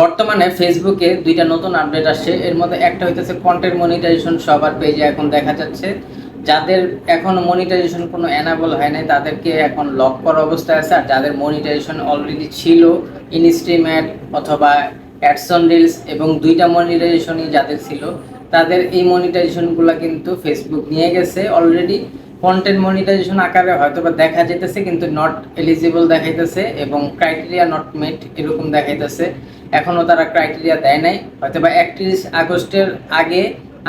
বর্তমানে ফেসবুকে দুইটা নতুন আপডেট আসছে। এর মধ্যে একটা হইতেছে কন্টেন্ট মনিটাইজেশন সবার পেজে এখন দেখা যাচ্ছে। যাদের এখন মনিটাইজেশন কোনো অ্যানাবল হয় নাই, তাদেরকে এখন লক করা অবস্থায় আছে। আর যাদের মনিটাইজেশন অলরেডি ছিল ইনস্ট্রিম অ্যাড অথবা অ্যাডসন রিলস এবং দুইটা মনিটাইজেশনই যাদের ছিল, তাদের এই মনিটাইজেশনগুলো কিন্তু ফেসবুক নিয়ে গেছে অলরেডি কন্টেন্ট মনিটাইজেশন আকারে হয়তো বা দেখা যেতেছে, কিন্তু নট এলিজিবল দেখাইতেছে এবং ক্রাইটেরিয়া নট মেট এরকম দেখাইতেছে। এখনও তারা ক্রাইটেরিয়া দেয় নাই। হয়তো বা একত্রিশ আগস্টের আগে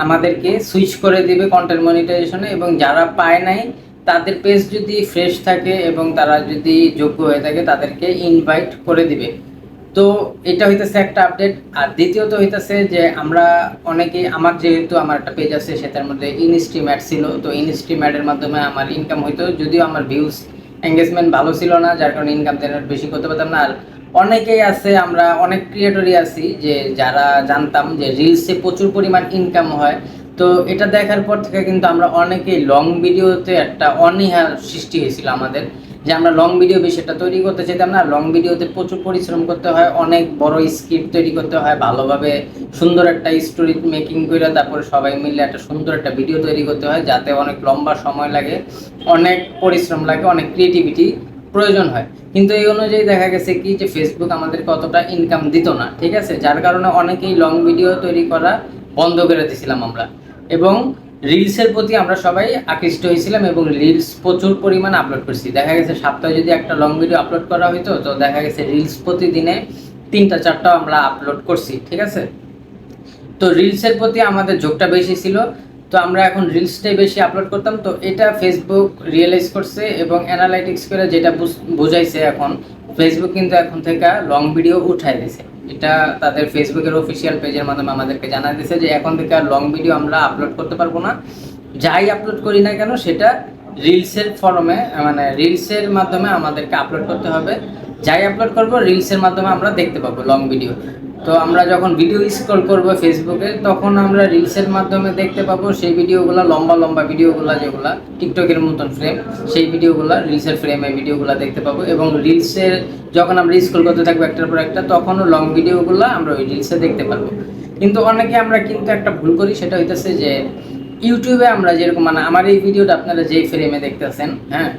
আমাদেরকে সুইচ করে দিবে কন্টেন্ট মনিটাইজেশনে এবং যারা পায় নাই, তাদের পেজ যদি ফ্রেশ থাকে এবং তারা যদি যোগ্য হয়ে থাকে, তাদেরকে ইনভাইট করে দিবে। তো এটা হইতেছে একটা আপডেট আর দ্বিতীয়ত হইতেছে যে আমরা অনেকেই আমার যেহেতু আমার একটা পেজ আছে, সেটার মধ্যে ইনস্ট্রিম অ্যাড ছিল। তো ইনস্ট্রিম অ্যাডের মাধ্যমে আমার ইনকাম হইতো। যদিও আমার ভিউজ এঙ্গেজমেন্ট ভালো ছিল না, যার কারণে ইনকাম জেনারেট বেশি করতে পারতাম না। আর অনেকেই আছে, আমরা অনেক ক্রিয়েটরই আছি যে যারা জানতাম যে রিলসে প্রচুর পরিমাণ ইনকাম হয়। তো এটা দেখার পর থেকে কিন্তু আমরা অনেকেই লং ভিডিওতে একটা অনীহার সৃষ্টি হয়েছিল আমাদের, যে আমরা লং ভিডিও একটা তৈরি করতে চাইতাম না লং ভিডিওতে প্রচুর পরিশ্রম করতে হয়, অনেক বড় স্ক্রিপ্ট তৈরি করতে হয়, ভালোভাবে সুন্দর একটা স্টোরি মেকিং করে তারপরে সবাই মিলে একটা সুন্দর একটা ভিডিও তৈরি করতে হয়, যাতে অনেক লম্বা সময় লাগে, অনেক পরিশ্রম লাগে, অনেক ক্রিয়েটিভিটি প্রয়োজন হয়। কিন্তু এই অনুযায়ী দেখা গেছে কি যে ফেসবুক আমাদেরকে অতটা ইনকাম দিত না, ঠিক আছে? যার কারণে অনেকেই লং ভিডিও তৈরি করা বন্ধ করে দিয়েছিলাম আমরা। এবং রিলসের প্রতি আমরা সবাই আকৃষ্ট হয়েছিলাম এবং রিলস প্রচুর পরিমাণে আপলোড করছি। দেখা গেছে সপ্তাহে যদি একটা লং ভিডিও আপলোড করা হইতো, তো দেখা গেছে রিলস প্রতিদিনে তিনটা চারটা আমরা আপলোড করছি, ঠিক আছে? তো রিলসের প্রতি আমাদের ঝোঁকটা বেশি ছিল। তো আমরা এখন রিলসটাই বেশি আপলোড করতাম, তো এটা ফেসবুক রিয়েলাইজ করছে এবং অ্যানালাইটিক্স করে যেটা বুঝ- বুঝাইছে এখন ফেসবুক কিন্তু এখন থেকে লং ভিডিও উঠাই দিছে। এটা তাদের ফেসবুকের অফিসিয়াল পেজের মাধ্যমে আমাদেরকে জানা দিয়েছে যে এখন থেকে আর লং ভিডিও আমরা আপলোড করতে পারব না। যাই আপলোড করি না কেন, সেটা রিলসের ফরমে মানে রিলসের মাধ্যমে আমাদেরকে আপলোড করতে হবে। যাই আপলোড করব রিলসের মাধ্যমে আমরা দেখতে পাবো লং ভিডিও তো আমরা যখন ভিডিও স্ক্রল করব ফেসবুকে তখন আমরা রিলসের মাধ্যমে দেখতে পাবো সেই ভিডিওগুলো লম্বা লম্বা ভিডিওগুলো যেগুলো টিকটকের মতন ফ্রেম সেই ভিডিওগুলো রিলসের ফ্রেমে ভিডিওগুলো দেখতে পাবো। এবং রিলসের যখন আমরা স্ক্রল করতে থাকব একটার পর একটা, তখনও লং ভিডিওগুলো আমরা ওই রিলসে দেখতে পারব। কিন্তু অনেকে আমরা কিন্তু একটা ভুল করি, সেটা হইতেছে যে ইউটিউবে আমরা যেরকম মানে আমার এই ভিডিওটা আপনারা যেই ফ্রেমে দেখতেছেন হ্যাঁ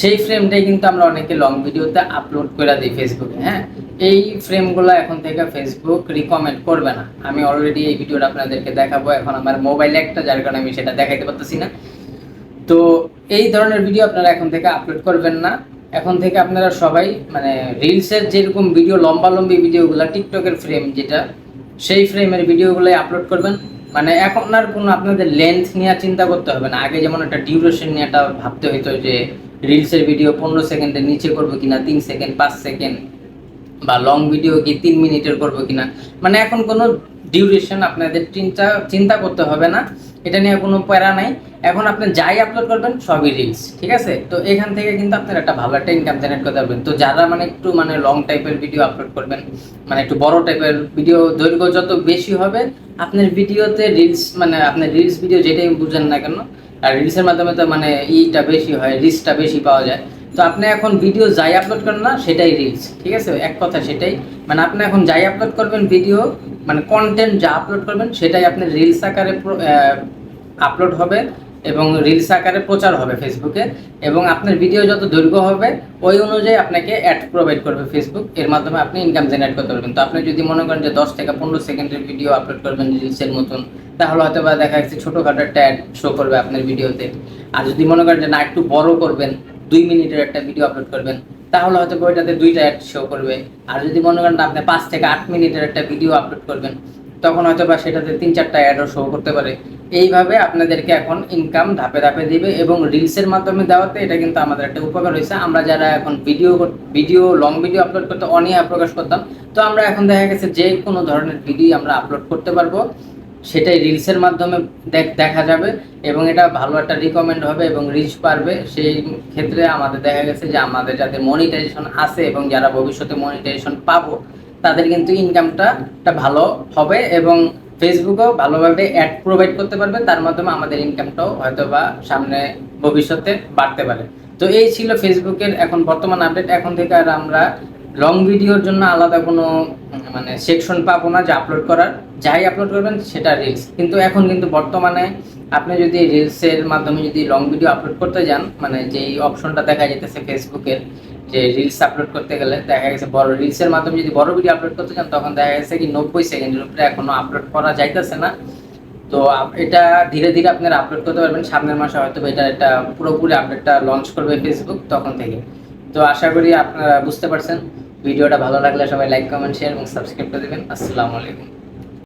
সেই ফ্রেমটাই কিন্তু আমরা অনেকে লং ভিডিওতে আপলোড করে দিই ফেসবুকে হ্যাঁ? এই ফ্রেমগুলো এখন থেকে ফেসবুক রিকমেন্ড করবে না। আমি অলরেডি এই ভিডিওটা আপনাদেরকে দেখাবো, এখন আমার মোবাইল একটা, যার কারণে আমি সেটা দেখাইতে পারতেছি না। তো এই ধরনের ভিডিও আপনারা এখন থেকে আপলোড করবেন না। এখন থেকে আপনারা সবাই মানে রিলসের যেরকম ভিডিও লম্বা লম্বি ভিডিওগুলো টিকটকের ফ্রেম যেটা, সেই ফ্রেমের ভিডিওগুলোই আপলোড করবেন। মানে এখন আর কোনো আপনাদের লেন্থ নিয়ে চিন্তা করতে হবে না। আগে যেমন একটা ডিউরেশন নিয়ে একটা ভাবতে হইতো যে রিলসের ভিডিও পনেরো সেকেন্ডের নিচে করব কিনা, তিন সেকেন্ড, পাঁচ সেকেন্ড, বা লং ভিডিও কি তিন মিনিটের করব কিনা। মানে এখন কোনো ডিউরেশন আপনাদের চিন্তা চিন্তা করতে হবে না, এটা নিয়ে কোনো প্যারা নাই। এখন আপনি যাই আপলোড করবেন, সবই রিলস ঠিক আছে? তো এখান থেকে কিন্তু আপনার একটা ভালো একটা ইনকাম জেনারেট করতে পারবেন। তো যারা মানে একটু মানে লং টাইপের ভিডিও আপলোড করবেন মানে একটু বড় টাইপের ভিডিও দৈর্ঘ্য যত বেশি হবে, আপনার ভিডিওতে রিলস মানে আপনার রিলস ভিডিও যেটাই বুঝেন না কেন আর রিলসের মাধ্যমে তো মানে ইটা বেশি হয় রিস্কটা বেশি পাওয়া যায়। তো আপনি এখন ভিডিও যাই আপলোড করেন না, সেটাই রিলস ঠিক আছে? এক কথা সেটাই। মানে আপনি এখন যাই আপলোড করবেন ভিডিও মানে কন্টেন্ট যা আপলোড করবেন, সেটাই আপনি রিলস আকারে আপলোড হবে। এবং রিলস আকারে প্রচার হবে ফেসবুকে এবং আপনার ভিডিও যত দৈর্ঘ্য হবে, ওই অনুযায়ী আপনাকে অ্যাড প্রোভাইড করবে ফেসবুক এর মাধ্যমে আপনি ইনকাম জেনারেট করতে পারবেন। তো আপনি যদি মনে করেন যে দশ থেকে পনেরো সেকেন্ডের ভিডিও আপলোড করবেন রিলসের মতন, তাহলে হয়তো বা দেখা যাচ্ছে ছোটোখাটো একটা অ্যাড শো করবে আপনার ভিডিওতে আর যদি মনে করেন যে না, একটু বড় করবেন, দুই মিনিটের একটা ভিডিও আপলোড করবেন, তাহলে হয়তো বা ওইটাতে দুইটা অ্যাড শো করবে। আর যদি মনে করেন আপনি পাঁচ থেকে আট মিনিটের একটা ভিডিও আপলোড করবেন তখন হয়তো বা সেটাতে তিন চারটা অ্যাডও শো করতে পারে। এইভাবে আপনাদেরকে এখন ইনকাম ধাপে ধাপে দিবে এবং রিলসের মাধ্যমে দেওয়াতে এটা কিন্তু আমাদের একটা উপকার হয়েছে। আমরা যারা এখন video video long video upload করতে অনীহা প্রকাশ করতাম, তো আমরা এখন দেখা গেছে যে কোনো ধরনের ভিডিও আমরা আপলোড করতে পারব। সেটাই রিলসের মাধ্যমে দেখ- যাবে এবং এটা ভালো একটা রিকমেন্ড হবে এবং রিচ পারবে সেই ক্ষেত্রে আমাদের দেখা গেছে যে আমাদের যাদের মনিটাইজেশন আছে এবং যারা ভবিষ্যতে মনিটাইজেশন পাবো তাদের কিন্তু ইনকামটা ভালো হবে এবং ফেসবুকেও ভালোভাবে অ্যাড প্রোভাইড করতে পারবে, তার মাধ্যমে আমাদের ইনকামটাও হয়তো বা সামনে ভবিষ্যতে বাড়তে পারে। তো এই ছিল ফেসবুকের এখন বর্তমান আপডেট এখন থেকে আর আমরা লং ভিডিওর জন্য আলাদা কোনো মানে সেকশন পাবো না, যে আপলোড করার, যাই আপলোড করবেন সেটা রিলস কিন্তু এখন কিন্তু বর্তমানে আপনি যদি রিলসের মাধ্যমে যদি লং ভিডিও আপলোড করতে যান মানে যেই অপশনটা দেখা যেতেছে ফেসবুকের যে রিলস আপলোড করতে গেলে দেখা গেছে বড় রিলসের মাধ্যমে যদি বড় ভিডিও আপলোড করতে চান তখন দেখা গেছে কি নব্বই সেকেন্ডের উপরে এখনও আপলোড করা যাইতেছে না। তো এটা ধীরে ধীরে আপনারা আপলোড করতে পারবেন। সামনের মাসে হয়তো এটা একটা পুরোপুরি আপডেটটা লঞ্চ করবে ফেসবুক তখন থেকে। তো আশা করি আপনারা বুঝতে পারছেন। ভিডিওটা ভালো লাগলে সবাই লাইক কমেন্ট শেয়ার এবং সাবস্ক্রাইব করে দেবেন। আসসালামু আলাইকুম।